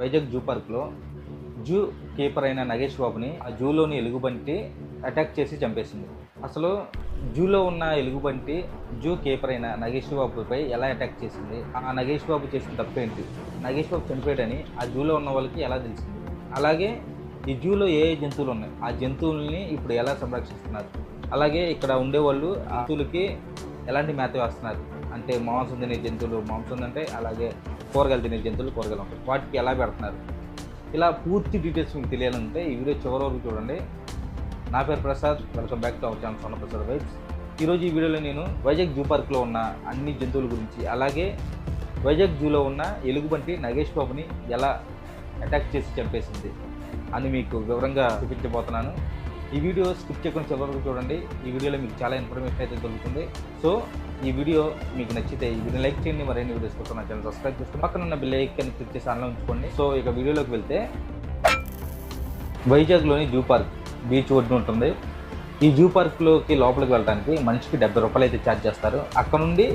Vizag zoo పార్క్లో zoo keeper అయిన నగేష్ బాబుని ఆ జూలోని ఎలుగుబంటి అటాక్ చేసి చంపేసింది. అసలు జూలో ఉన్న ఎలుగుబంటి జూ కీపర్ అయిన నగేష్ బాబుపై ఎలా అటాక్ చేసింది? ఆ నగేష్ బాబు చేసిన తప్పు ఏంటి? నగేష్ బాబు చనిపోయాడని ఆ జూలో ఉన్న వాళ్ళకి ఎలా తెలిసింది? అలాగే ఈ జూలో ఏ ఏ జంతువులు ఉన్నాయి ఆ జంతువుల్ని ఇప్పుడు ఎలా సంరక్షిస్తున్నారు? అలాగే ఇక్కడ ఉండేవాళ్ళు ఆ జంతువులకి ఎలాంటి మేత వేస్తున్నారు? అంటే మాంసం తినే జంతువులు మాంసం అంటే అలాగే కూరగాయలు తినే జంతువులు కూరగాయలు ఉంటాయి. వాటికి ఎలా పెడుతున్నారు? ఇలా పూర్తి డీటెయిల్స్ మీకు తెలియాలంటే ఈ వీడియో చివరి వరకు చూడండి. నా పేరు Prasad. Welcome back to our channel Sona Prasad vibes. ఈరోజు ఈ వీడియోలో నేను వైజాగ్ జూ పార్క్లో ఉన్న అన్ని జంతువుల గురించి అలాగే వైజాగ్ జూలో ఉన్న ఎలుగుబంటి నగేష్ బాబుని ఎలా అటాక్ చేసి చంపేసింది అని మీకు వివరంగా చూపించబోతున్నాను. ఈ వీడియో స్కిప్ చేయకుండా చివరికి చూడండి. ఈ వీడియోలో మీకు చాలా ఇన్ఫర్మేషన్ అయితే దొరుకుతుంది. సో ఈ వీడియో మీకు నచ్చితే ఈ వీడియో లైక్ చేయండి. మరిన్ని వీడియోస్ కోసం నా ఛానల్ సబ్స్క్రైబ్ చేసుకుని పక్కన ఉన్న బిల్ ఐకన్ క్లిక్ చేసి ఆన్లో ఉంచుకోండి. సో ఇక వీడియోలోకి వెళ్తే వైజాగ్లోని జూ పార్క్ బీచ్ ఒడ్డు ఉంటుంది. ఈ జూ పార్క్లోకి లోపలికి వెళ్ళడానికి మనిషికి డెబ్బై రూపాయలు అయితే ఛార్జ్ చేస్తారు. అక్కడ నుండి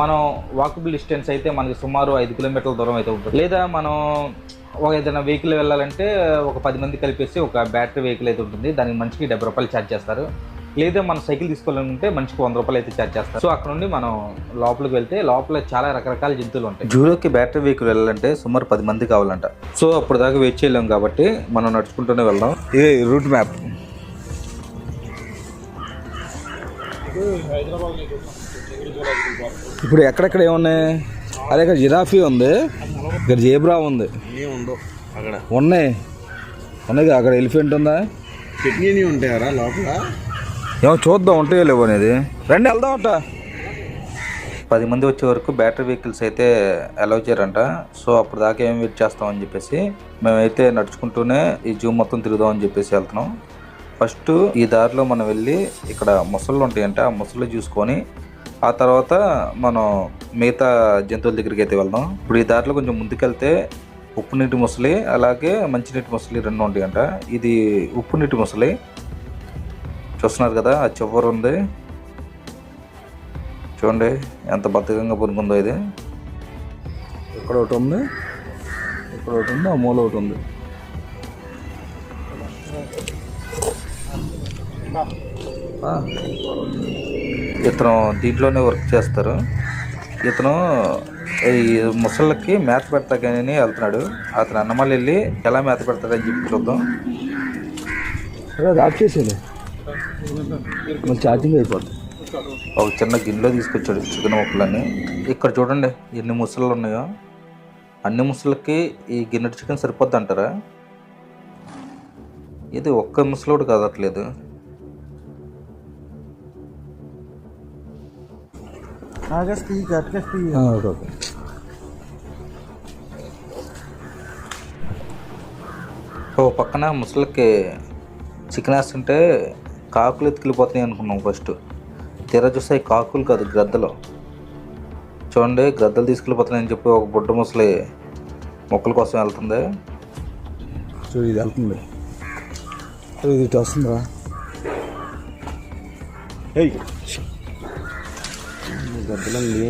మనం వాకబుల్ డిస్టెన్స్ అయితే మనకి సుమారు ఐదు కిలోమీటర్ల దూరం అయితే ఉంటుంది. లేదా మనం ఒక ఏదైనా వెహికల్ వెళ్ళాలంటే ఒక పది మంది కలిపేసి ఒక బ్యాటరీ వెహికల్ అయితే ఉంటుంది. దానికి మనిషికి డెబ్బై రూపాయలు ఛార్జ్ చేస్తారు. లేదా మనం సైకిల్ తీసుకోవాలనుకుంటే మనిషికి వంద రూపాయలు అయితే ఛార్జ్ చేస్తారు. సో అక్కడ నుండి మనం లోపలికి వెళ్తే లోపల చాలా రకరకాల జంతువులు ఉంటాయి. జూలోకి బ్యాటరీ వెహికల్ వెళ్ళాలంటే సుమారు పది మంది కావాలంట. సో అప్పుడు దాకా వెయిట్ చేయలేం కాబట్టి మనం నడుచుకుంటూనే వెళ్దాం. ఇది రూట్ మ్యాప్ ఇప్పుడు ఎక్కడెక్కడ ఏమున్నాయి? అదే ఇక్కడ జిరాఫీ ఉంది. ఇక్కడ జేబ్రా ఉంది. అక్కడ. ఉన్నాయి. ఉన్నాయి కదా, అక్కడ ఎలిఫెంట్ ఉందా? చట్నీ ఉంటాయారా లోపల? ఏమో చూద్దాం ఉంటాయో లేవో అనేది. రండి వెళ్దాం అంట పది మంది వచ్చే వరకు బ్యాటరీ వెహికల్స్ అయితే అలౌ చేయరంట. సో అప్పుడు దాకా ఏం వెయిట్ చేస్తామని చెప్పేసి మేమైతే నడుచుకుంటూనే ఈ జూ మొత్తం తిరుగుదాం అని చెప్పేసి వెళ్తున్నాం. ఫస్ట్ ఈ దారిలో మనం వెళ్ళి ఇక్కడ ముసళ్ళు ఉంటాయంట ఆ ముసళ్ళు చూసుకొని ఆ తర్వాత మనం మిగతా జంతువుల దగ్గరికి అయితే వెళ్దాం. ఇప్పుడు ఈ దారిలో కొంచెం ముందుకెళ్తే ఉప్పు నీటి ముసలి అలాగే మంచినీటి ముసలి రెండు ఉంటాయంట. ఇది ఉప్పు నీటి ముసలి. చూస్తున్నారు కదా ఆ చివరి ఉంది. చూడండి ఎంత బద్ధకంగా పురుకుందో ఇది. ఇక్కడ ఒకటి ఉంది. ఇక్కడ ఒకటి ఉంది ఆ మూల ఒకటి ఉంది. ఇతను దీంట్లోనే వర్క్ చేస్తారు. ఇతను ఈ ముసళ్ళకి మేత పెడతాకని వెళ్తున్నాడు. అతను అన్నమల్లి వెళ్ళి ఎలా మేత పెడతాడని చెప్పి చూద్దాం. ఆఫ్ చేసేది మళ్ళీ ఛార్జింగ్ అయిపోద్ది. ఒక చిన్న గిన్నెలో తీసుకొచ్చాడు చికెన్ ముక్కలన్నీ. ఇక్కడ చూడండి ఎన్ని ముసళ్ళు ఉన్నాయో. అన్ని ముసళ్ళకి ఈ గిన్నె చికెన్ సరిపోద్ది అంటారా? ఇది ఒక్క ముసలోడు కాదట్లేదు. ఓకే ఓ పక్కన ముసలికి చికెన్ వేస్తుంటే కాకులు ఎత్తుకెళ్ళిపోతున్నాయి అనుకున్నాం ఫస్ట్ తీరా చూస్తే కాకులు కాదు గ్రద్దలు. చూడండి గ్రద్దలు తీసుకెళ్ళిపోతున్నాయని చెప్పి ఒక బుడ్డ ముసలి మొక్కల కోసం వెళ్తుంది. చూడు ఇది వెళ్తుంది. ఇది వస్తుందా ఏయ్! గద్దలండి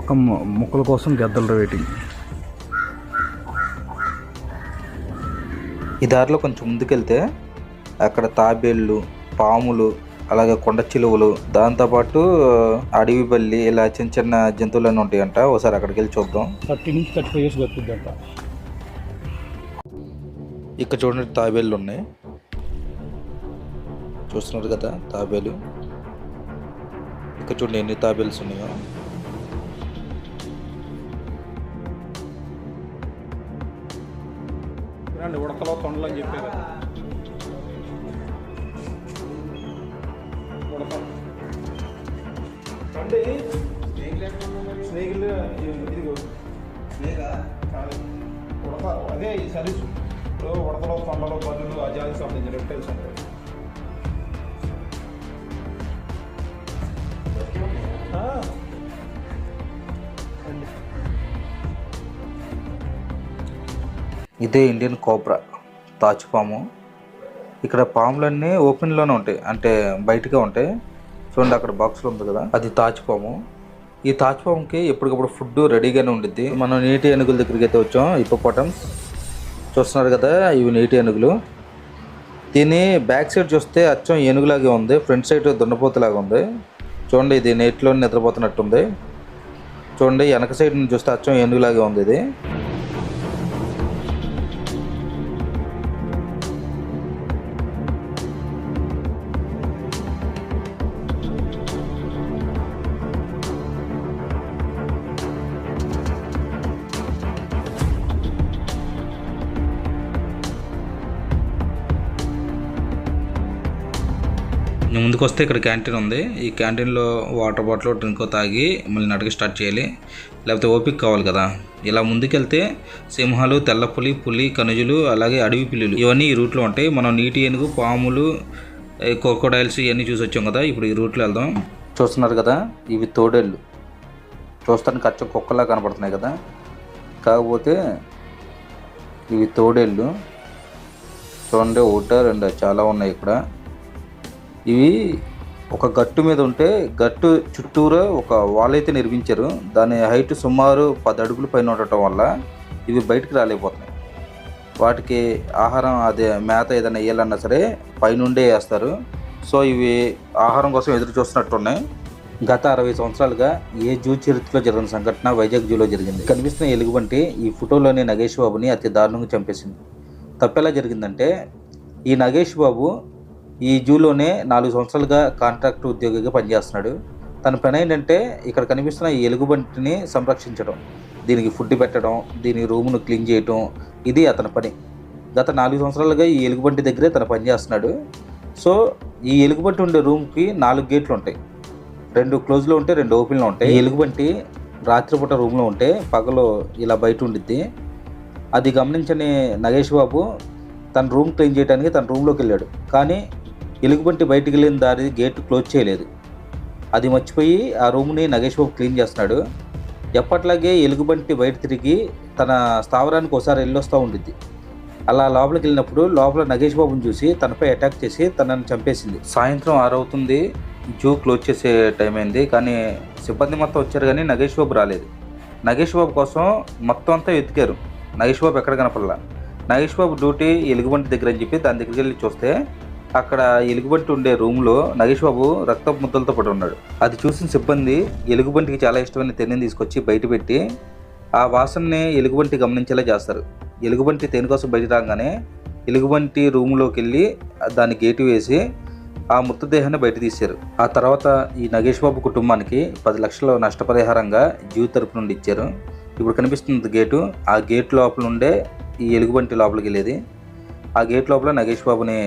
ఒక మొక్కల కోసం గద్దల వెయిటింగ్. ఈ దారిలో కొంచెం ముందుకెళ్తే అక్కడ తాబేళ్ళు పాములు అలాగే కొండ చిలువలు దాంతోపాటు అడవి బల్లి ఇలా చిన్న చిన్న జంతువులన్నీ ఉంటాయంట. ఒకసారి అక్కడికి వెళ్ళి చూద్దాం. థర్టీ నుంచి థర్టీ ఫైవ్ ఇయర్స్ ఇక్కడ చూడండి తాబేళ్ళు ఉన్నాయి. చూస్తున్నారు కదా తాబేలు. ఇక్కడ చూడండి ఎన్ని తాబేల్స్ ఉన్నాయో. రండి ఉడకలో తొండలు అని చెప్పారు స్నేహితులు ఇదిగో. అదే ఈ సరీసు. ఇప్పుడు ఉడతలో తొండలు బల్లులు అజాదికి సంబంధించిన రెప్టైల్స్ ఉంటాయి ఇదే ఇండియన్ కోబ్రా తాచుపాము ఇక్కడ పాములన్నీ ఓపెన్లోనే ఉంటాయి అంటే బయటగా ఉంటాయి. చూడండి అక్కడ బాక్స్లో ఉంది కదా అది తాచుపాము ఈ తాచుపాముకి ఎప్పటికప్పుడు ఫుడ్ రెడీగానే ఉండిద్ది. మనం నీటి ఏనుగుల దగ్గరికి అయితే వచ్చాం ఇప్పోపటమ్స్ చూస్తున్నారు కదా ఇవి నీటి ఏనుగులు. దీని బ్యాక్ సైడ్ చూస్తే అచ్చం ఏనుగులాగే ఉంది ఫ్రంట్ సైడ్ దున్నపోతలాగా ఉంది. చూడండి ఇది నీటిలో నిద్రపోతున్నట్టుంది. చూడండి వెనక సైడ్ నుంచి చూస్తే అచ్చం ఏనుగులాగే ఉంది ఇది. ముందుకు వస్తే ఇక్కడ క్యాంటీన్ ఉంది. ఈ క్యాంటీన్లో వాటర్ బాటిల్ డ్రింక్ తాగి మళ్ళీ నడక స్టార్ట్ చేయాలి. లేకపోతే ఓపిక కావాలి కదా. ఇలా ముందుకెళ్తే సింహాలు తెల్లపులి పులి కనుజులు అలాగే అడవి పిల్లులు ఇవన్నీ ఈ రూట్లో ఉంటాయి. మనం నీటి ఏనుగు పాములు కోకోడైల్స్ ఇవన్నీ చూసి వచ్చాం కదా. ఇప్పుడు ఈ రూట్లో వెళ్దాం. చూస్తున్నారు కదా ఇవి తోడేళ్ళు. చూస్తానికి అచ్చ కుక్కలా కనపడుతున్నాయి కదా. కాకపోతే ఇవి తోడేళ్ళు. చూడండి ఒకట రెండు చాలా ఉన్నాయి ఇక్కడ. ఇవి ఒక గట్టు మీద ఉంటే గట్టు చుట్టూరా ఒక వాల్ అయితే నిర్మించారు. దాని హైట్ సుమారు పది అడుగుల పైన ఉండటం వల్ల ఇవి బయటకు రాలేకపోతున్నాయి. వాటికి ఆహారం అదే మేత ఏదైనా వేయాలన్నా సరే పైనుండే వేస్తారు. సో ఇవి ఆహారం కోసం ఎదురు చూస్తున్నట్టున్నాయి. గత అరవై సంవత్సరాలుగా ఏ జూ చరిత్రలో జరిగిన సంఘటన వైజాగ్ జూలో జరిగింది. కనిపిస్తున్న ఎలుగుబంటి ఈ ఫోటోలోని నగేష్ బాబుని అతి దారుణంగా చంపేసింది. తప్పెలా జరిగిందంటే ఈ నగేష్ బాబు ఈ జూలోనే నాలుగు సంవత్సరాలుగా కాంట్రాక్ట్ ఉద్యోగిగా పనిచేస్తున్నాడు. తన పని ఏంటంటే ఇక్కడ కనిపిస్తున్న ఈ ఎలుగుబంటిని సంరక్షించడం దీనికి ఫుడ్ పెట్టడం దీని రూమ్ను క్లీన్ చేయటం ఇది అతని పని. గత నాలుగు సంవత్సరాలుగా ఈ ఎలుగుబంటి దగ్గరే తన పని చేస్తున్నాడు సో ఈ ఎలుగుబంటి ఉండే రూమ్కి నాలుగు గేట్లు ఉంటాయి. రెండు క్లోజ్లో ఉంటే రెండు ఓపెన్లో ఉంటాయి. ఈ ఎలుగుబంటి రాత్రిపూట రూమ్లో ఉంటే పగలు ఇలా బయట ఉండిద్ది. అది గమనించని నగేష్ బాబు తన రూమ్ క్లీన్ చేయడానికి తన రూమ్లోకి వెళ్ళాడు. కానీ ఎలుగుబంటి బయటికి వెళ్ళిన దారి గేట్ క్లోజ్ చేయలేదు. అది మర్చిపోయి ఆ రూమ్ని నగేష్ బాబు క్లీన్ చేస్తున్నాడు. ఎప్పట్లాగే ఎలుగుబంటి బయట తిరిగి తన స్థావరానికి ఒకసారి వెళ్ళొస్తూ ఉండిద్ది. అలా లోపలికి వెళ్ళినప్పుడు లోపల నగేష్ బాబుని చూసి తనపై అటాక్ చేసి తనని చంపేసింది. సాయంత్రం ఆరవుతుంది జూ క్లోజ్ చేసే టైం అయింది. కానీ సిబ్బంది మొత్తం వచ్చారు కానీ నగేష్ బాబు రాలేదు. నగేష్ బాబు కోసం మొత్తం అంతా వెతికారు. నగేష్ బాబు ఎక్కడ కనపడలా? నగేష్ బాబు డ్యూటీ ఎలుగుబంటి దగ్గర అని చెప్పి దాని దగ్గరికి వెళ్ళి చూస్తే అక్కడ ఎలుగుబంటి ఉండే రూమ్లో నగేష్ బాబు రక్తపు ముద్దలతో పడి ఉన్నాడు. అది చూసిన సిబ్బంది ఎలుగుబంటికి చాలా ఇష్టమైన తేనెని తీసుకొచ్చి బయట పెట్టి ఆ వాసనని ఎలుగుబంటి గమనించేలా చేస్తారు. ఎలుగుబంటి తేనె కోసం బయట రాగానే ఎలుగుబంటి రూమ్లోకి వెళ్ళి దాని గేటు వేసి ఆ మృతదేహాన్ని బయట తీశారు. ఆ తర్వాత ఈ నగేష్ బాబు కుటుంబానికి పది లక్షల నష్టపరిహారంగా జీవి తరపు నుండి ఇచ్చారు. ఇప్పుడు కనిపిస్తుంది గేటు ఆ గేట్ లోపల నుండే ఈ ఎలుగుబంటి లోపలికి వెళ్ళేది. ఆ గేట్ లోపల నగేష్ బాబుని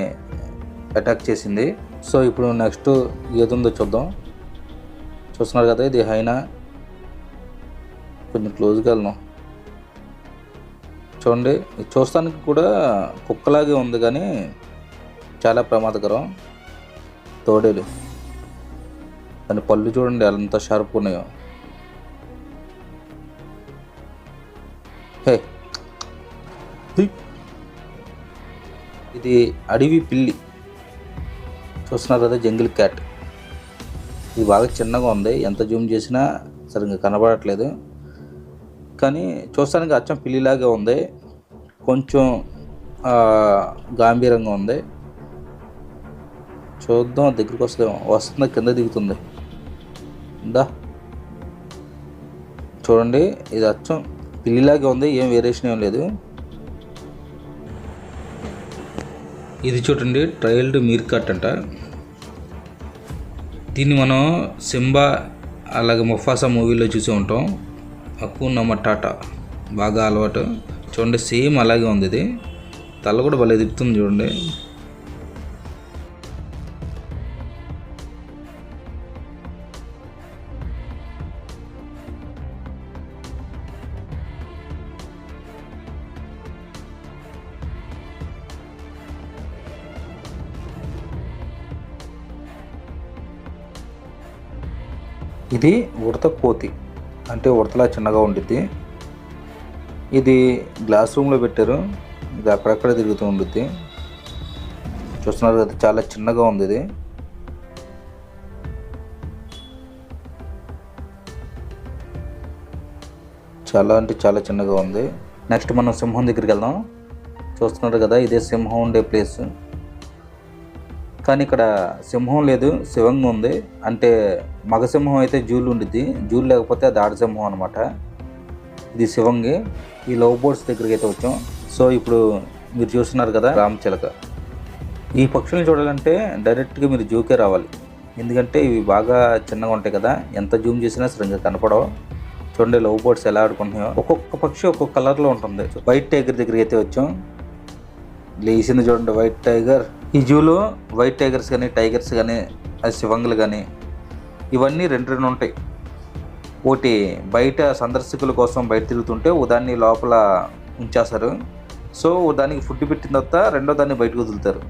అటాక్ చేసింది. సో ఇప్పుడు నెక్స్ట్ ఏది ఉందో చూద్దాం. చూస్తున్నారు కదా ఇది హైనా. కొంచెం క్లోజ్గా వెళ్ళను. చూడండి ఇది చూస్తానికి కూడా కుక్కలాగే ఉంది కానీ చాలా ప్రమాదకరం. తోడేలు. దాని పళ్ళు చూడండి ఎంత షార్ప్ ఉన్నాయో. హే. ఇది అడవి పిల్లి. చూస్తున్నారు కదా జంగిల్ క్యాట్. ఇది బాగా చిన్నగా ఉంది. ఎంత జూమ్ చేసినా సరిగ్గా కనబడట్లేదు. కానీ చూస్తానికి అచ్చం పిల్లిలాగే ఉంది. కొంచెం గాంభీరంగా ఉంది. చూద్దాం దగ్గరికి వస్తుందేమో వస్తుందా కింద దిగుతుంది. దా. చూడండి ఇది అచ్చం పిల్లిలాగే ఉంది. ఏం వేరియేషన్ ఏం లేదు. ఇది చూడండి ట్రయల్డ్ మీర్ కట్ అంట. దీన్ని మనం సింబా అలాగే ముఫాసా మూవీలో చూసి ఉంటాం. అక్కున్న మటాటా బాగా అలవాటు. చూడండి సేమ్ అలాగే ఉంది ఇది. తల కూడా భలే తిప్పుతుంది చూడండి. ఇది ఉడత కోతి అంటే ఉడతలా చిన్నగా ఉండిద్ది. ఇది గ్లాస్ రూమ్లో పెట్టారు ఇది అక్కడక్కడ తిరుగుతూ ఉండిద్ది. చూస్తున్నారు కదా చాలా చిన్నగా ఉంది ఇది. చాలా అంటే చాలా చిన్నగా ఉంది. నెక్స్ట్ మనం సింహం దగ్గరికి వెళ్దాం. చూస్తున్నారు కదా ఇదే సింహం ఉండే ప్లేస్. కానీ ఇక్కడ సింహం లేదు శివంగా ఉంది. అంటే మగ సింహం అయితే జూలు ఉండిద్ది. జూలు లేకపోతే అది ఆడసింహం అనమాట ఇది శివంగి. ఈ లవ్ బోర్డ్స్ దగ్గరికి అయితే వచ్చాం. సో ఇప్పుడు మీరు చూస్తున్నారు కదా రామచిలక ఈ పక్షులను చూడాలంటే డైరెక్ట్గా మీరు జూకే రావాలి. ఎందుకంటే ఇవి బాగా చిన్నగా ఉంటాయి కదా. ఎంత జూమ్ చేసినా సరిగ్గా కనపడవు. చూడండి లవ్ బోర్డ్స్ ఎలా ఆడుకుంటున్నాయో. ఒక్కొక్క పక్షి ఒక్కొక్క కలర్లో ఉంటుంది. వైట్ టైగర్ దగ్గరికి అయితే వచ్చాం. లేచింది చూడండి వైట్ టైగర్ ఈ జూలో వైట్ టైగర్స్ కానీ టైగర్స్ కానీ అది శివంగులు కానీ ఇవన్నీ రెండు రెండు ఉంటాయి. ఒకటి బయట సందర్శకుల కోసం బయట తిరుగుతుంటే ఓ దాన్ని లోపల ఉంచేస్తారు. సో దానికి ఫుడ్ పెట్టిన తర్వాత రెండో దాన్ని బయటకు వదులుతారు.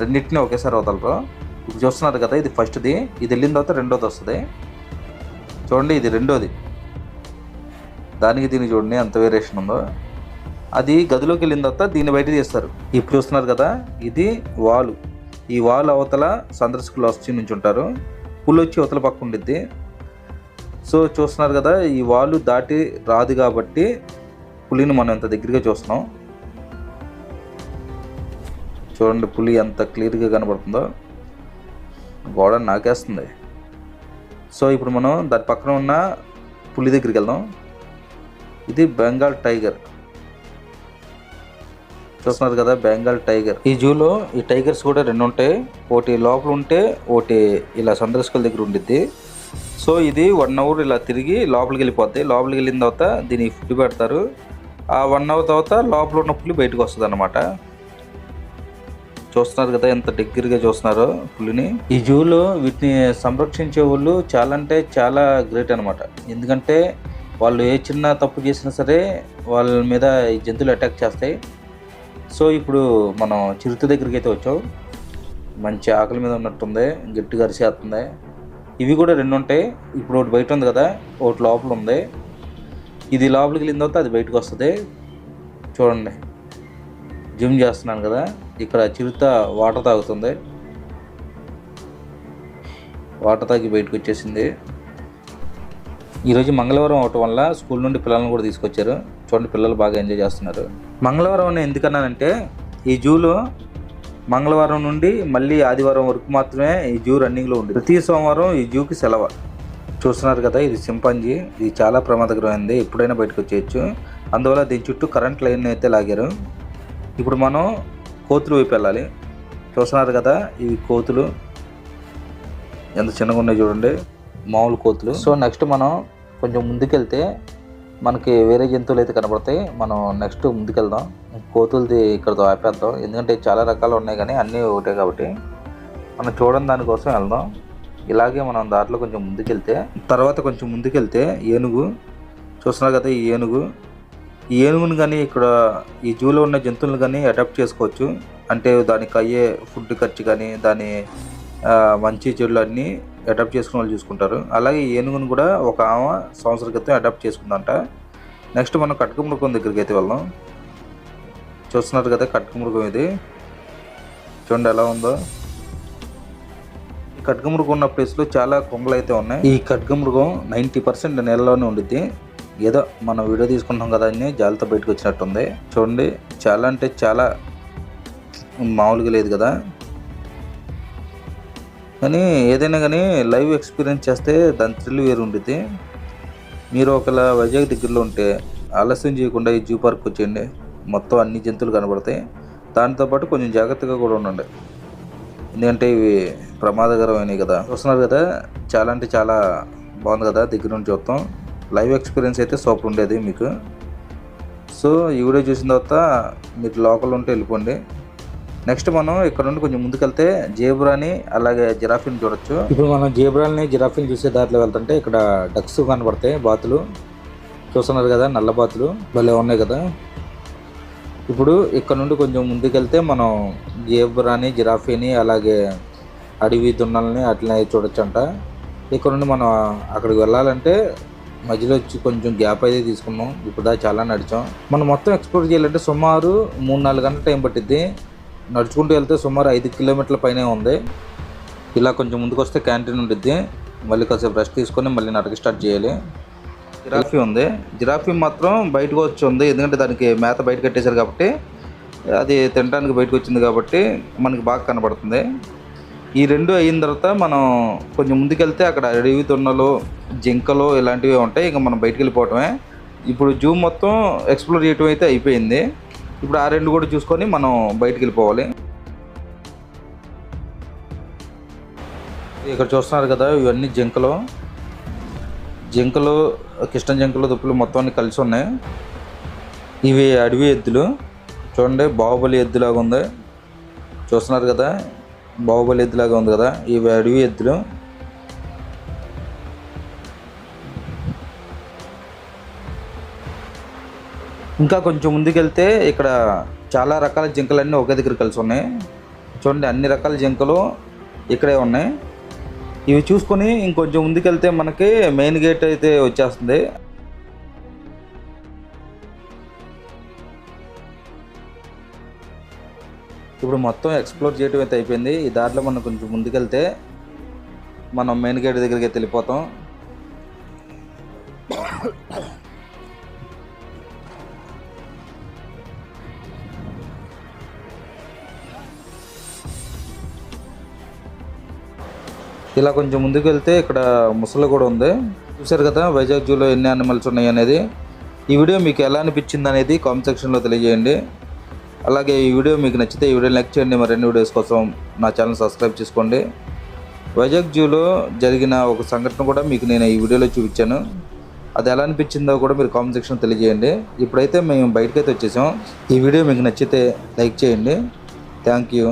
రెండింటిని ఒకేసారి వదలరు. ఇప్పుడు చూస్తున్నారు కదా ఇది ఫస్ట్ది ఇది వెళ్ళిన తర్వాత రెండోది వస్తుంది. చూడండి ఇది రెండోది. దానికి దీనికి చూడండి ఎంత వేరియేషన్ ఉందో. అది గదిలోకి వెళ్ళిన తర్వాత దీన్ని బయట తీస్తారు. ఇప్పుడు చూస్తున్నారు కదా ఇది వాలు. ఈ వాల్ అవతల సందర్శకులు వచ్చి నుంచి ఉంటారు. పులి వచ్చి అవతల పక్క ఉండిద్ది. సో చూస్తున్నారు కదా ఈ వాలు దాటి రాదు కాబట్టి పులిని మనం ఎంత దగ్గరగా చూస్తున్నాం. చూడండి పులి ఎంత క్లియర్గా కనబడుతుందో. గోడ నాకేస్తుంది. సో ఇప్పుడు మనం దాని పక్కన ఉన్న పులి దగ్గరికి వెళ్దాం. ఇది బెంగాల్ టైగర్. చూస్తున్నారు కదా బెంగాల్ టైగర్. ఈ జూలో ఈ టైగర్స్ కూడా రెండు ఉంటాయి. ఒకటి లోపల ఉంటే ఒకటి ఇలా సందర్శకుల దగ్గర ఉండిద్ది. సో ఇది వన్ అవర్ ఇలా తిరిగి లోపలికి వెళ్ళిపోద్ది. లోపలికి వెళ్ళిన తర్వాత దీనికి ఫుడ్ పెడతారు. ఆ వన్ అవర్ తర్వాత లోపల ఉన్న పులి బయటకు వస్తుంది అనమాట చూస్తున్నారు కదా ఎంత దగ్గరగా చూస్తున్నారో పులిని ఈ జూలో వీటిని సంరక్షించే వాళ్ళు చాలా అంటే చాలా గ్రేట్ అనమాట ఎందుకంటే వాళ్ళు ఏ చిన్న తప్పు చేసినా సరే వాళ్ళ మీద ఈ జంతువులు అటాక్ చేస్తాయి. సో ఇప్పుడు మనం చిరుత దగ్గరికి అయితే వచ్చాం. మంచి ఆకలి మీద ఉన్నట్టుంది గట్టిగా అరిసేస్తుంది ఇవి కూడా రెండు ఉంటాయి. ఇప్పుడు ఒకటి బయట ఉంది కదా ఒకటి లోపల ఉంది. ఇది లోపలికి వెళ్ళిన తర్వాత అది బయటకు వస్తుంది. చూడండి. జిమ్ చేస్తున్నాను కదా ఇక్కడ చిరుత వాటర్ తాగుతుంది. వాటర్ తాగి బయటకు వచ్చేసింది. ఈరోజు మంగళవారం అవటం వల్ల స్కూల్ నుండి పిల్లల్ని కూడా తీసుకొచ్చారు. చూడండి పిల్లలు బాగా ఎంజాయ్ చేస్తున్నారు. మంగళవారం అని ఎందుకన్నానంటే ఈ జూలో మంగళవారం నుండి మళ్ళీ ఆదివారం వరకు మాత్రమే ఈ జూ రన్నింగ్లో ఉంది ప్రతి సోమవారం ఈ జూకి సెలవు. చూస్తున్నారు కదా ఇది సింపంజీ. ఇది చాలా ప్రమాదకరమైంది. ఎప్పుడైనా బయటకు వచ్చేయచ్చు. అందువల్ల దీని చుట్టూ కరెంట్ లైన్ అయితే లాగారు. ఇప్పుడు మనం కోతులు వైపు వెళ్ళాలి. చూస్తున్నారు కదా ఇవి కోతులు. ఎంత చిన్నగా ఉన్నాయి చూడండి. మామూలు కోతులు. సో నెక్స్ట్ మనం కొంచెం ముందుకెళ్తే మనకి వేరే జంతువులు అయితే కనబడతాయి. మనం నెక్స్ట్ ముందుకెళ్దాం. కోతులది ఇక్కడతో ఆపేద్దాం. ఎందుకంటే చాలా రకాలు ఉన్నాయి కానీ అన్నీ ఒకటే కాబట్టి మనం చూడడం దానికోసం వెళ్దాం. ఇలాగే మనం దాంట్లో కొంచెం ముందుకెళ్తే తర్వాత కొంచెం ముందుకెళ్తే ఏనుగు చూస్తున్నారు కదా ఈ ఏనుగు. ఈ ఏనుగుని కానీ ఇక్కడ ఈ జూలో ఉన్న జంతువులను కానీ అడాప్ట్ చేసుకోవచ్చు. అంటే దానికి అయ్యే ఫుడ్ ఖర్చు కానీ దాని మంచి చెడులు అన్నీ అడాప్ట్ చేసుకుని వాళ్ళు చూసుకుంటారు. అలాగే ఏనుగును ఏనుగుని కూడా ఒక ఆమె సంవత్సర క్రితం అడాప్ట్ చేసుకుందంట. నెక్స్ట్ మనం కట్క మృగం దగ్గరికి అయితే వెళ్దాం. చూస్తున్నారు కదా కట్క మృగం ఇది. చూడండి ఎలా ఉందో. ఈ ఖడ్గమృగం ఉన్న ప్లేస్లో చాలా కొంగలు అయితే ఉన్నాయి. ఈ ఖడ్గమృగం నైంటీ పర్సెంట్ నీళ్ళలోనే ఉండిద్ది. ఏదో మనం వీడియో తీసుకుంటాం కదా అని జాలితో బయటకు వచ్చినట్టుంది. చూడండి చాలా అంటే చాలా మామూలుగా లేదు కదా. కానీ ఏదైనా కానీ లైవ్ ఎక్స్పీరియన్స్ చేస్తే దాని థ్రిల్ వేరు ఉంటుంది మీరు ఒకవేళ వైజాగ్ దగ్గరలో ఉంటే ఆలస్యం చేయకుండా ఈ జూ పార్క్ వచ్చేయండి. మొత్తం అన్ని జంతువులు కనబడతాయి. దాంతోపాటు కొంచెం జాగ్రత్తగా కూడా ఉండండి. ఎందుకంటే ఇవి ప్రమాదకరమైనవి కదా. చూస్తున్నారు కదా చాలా అంటే చాలా బాగుంది కదా దగ్గర నుంచి చూస్తాం లైవ్ ఎక్స్పీరియన్స్ అయితే సూపర్ ఉండేది మీకు. సో ఈ వీడియో చూసిన తర్వాత మీరు లోకల్ ఉంటే వెళ్ళిపోండి. నెక్స్ట్ మనం ఇక్కడ నుండి కొంచెం ముందుకెళ్తే జేబ్రాని అలాగే జిరాఫీని చూడొచ్చు. ఇప్పుడు మనం జేబ్రాల్ని జిరాఫీని చూసే దారిలో వెళ్తుంటే ఇక్కడ డక్స్ కనబడతాయి బాతులు. చూస్తున్నారు కదా నల్ల బాతులు. భలే ఉన్నాయి కదా. ఇప్పుడు ఇక్కడ నుండి కొంచెం ముందుకెళ్తే మనం జేబ్రాని జిరాఫీని అలాగే అడవి దున్నల్ని అట్లనే చూడొచ్చంట. ఇక్కడ నుండి మనం అక్కడికి వెళ్ళాలంటే మధ్యలో వచ్చి కొంచెం గ్యాప్ అయితే తీసుకున్నాం. ఇప్పుడు దా చాలా నడిచాం. మనం మొత్తం ఎక్స్ప్లోర్ చేయాలంటే సుమారు మూడు నాలుగు గంటల టైం పట్టిద్ది. నడుచుకుంటూ వెళ్తే సుమారు ఐదు కిలోమీటర్ల పైనే ఉంది. ఇలా కొంచెం ముందుకు వస్తే క్యాంటీన్ ఉంటుంది మళ్ళీ కాసేపు రెస్ట్ తీసుకొని మళ్ళీ నడక స్టార్ట్ చేయాలి. జిరాఫీ ఉంది. జిరాఫీ మాత్రం బయటకు వచ్చి ఉంది. ఎందుకంటే దానికి మేత బయట కట్టేశారు కాబట్టి అది తినడానికి బయటకు వచ్చింది కాబట్టి మనకి బాగా కనబడుతుంది. ఈ రెండు అయిన తర్వాత మనం కొంచెం ముందుకెళ్తే అక్కడ అడవి తున్నలు జింకలు ఇలాంటివి ఉంటాయి. ఇంకా మనం బయటికి వెళ్ళిపోవటమే. ఇప్పుడు జూ మొత్తం ఎక్స్ప్లోర్ చేయటం అయితే అయిపోయింది. ఇప్పుడు ఆ రెండు కూడా చూసుకొని మనం బయటికి వెళ్ళిపోవాలి. ఇక్కడ చూస్తున్నారు కదా ఇవన్నీ జింకలు. జింకలు కృష్ణ జింకలు దుప్పులు మొత్తం అన్ని కలిసి ఉన్నాయి. ఇవి అడవి ఎద్దులు. చూడండి బాహుబలి ఎద్దులాగా ఉంది. చూస్తున్నారు కదా బాహుబలి ఎద్దులాగా ఉంది కదా ఇవి అడవి ఎద్దులు. ఇంకా కొంచెం ముందుకెళ్తే ఇక్కడ చాలా రకాల జింకలన్నీ ఒకే దగ్గర కలిసి ఉన్నాయి. చూడండి అన్ని రకాల జింకలు ఇక్కడే ఉన్నాయి. ఇవి చూసుకొని ఇంకొంచెం ముందుకెళ్తే మనకి మెయిన్ గేట్ అయితే వచ్చేస్తుంది. ఇప్పుడు మొత్తం ఎక్స్ప్లోర్ చేయడం అయితే అయిపోయింది. ఈ దారిలో మనం కొంచెం ముందుకెళ్తే మనం మెయిన్ గేట్ దగ్గరికి వెళ్ళిపోతాం. ఇలా కొంచెం ముందుకు వెళ్తే ఇక్కడ ముసలి కూడా ఉంది. చూశారు కదా వైజాగ్ జూలో ఎన్ని యానిమల్స్ ఉన్నాయి అనేది. ఈ వీడియో మీకు ఎలా అనిపించింది అనేది కామెంట్ సెక్షన్లో తెలియజేయండి. అలాగే ఈ వీడియో మీకు నచ్చితే ఈ వీడియో లైక్ చేయండి. మరిన్ని వీడియోస్ కోసం నా ఛానల్ సబ్స్క్రైబ్ చేసుకోండి. వైజాగ్ జూలో జరిగిన ఒక సంఘటన కూడా మీకు నేను ఈ వీడియోలో చూపించాను. అది ఎలా అనిపించిందో కూడా మీరు కామెంట్ సెక్షన్ తెలియజేయండి. ఇప్పుడైతే మేము బయటకైతే వచ్చేసాం. ఈ వీడియో మీకు నచ్చితే లైక్ చేయండి. Thank you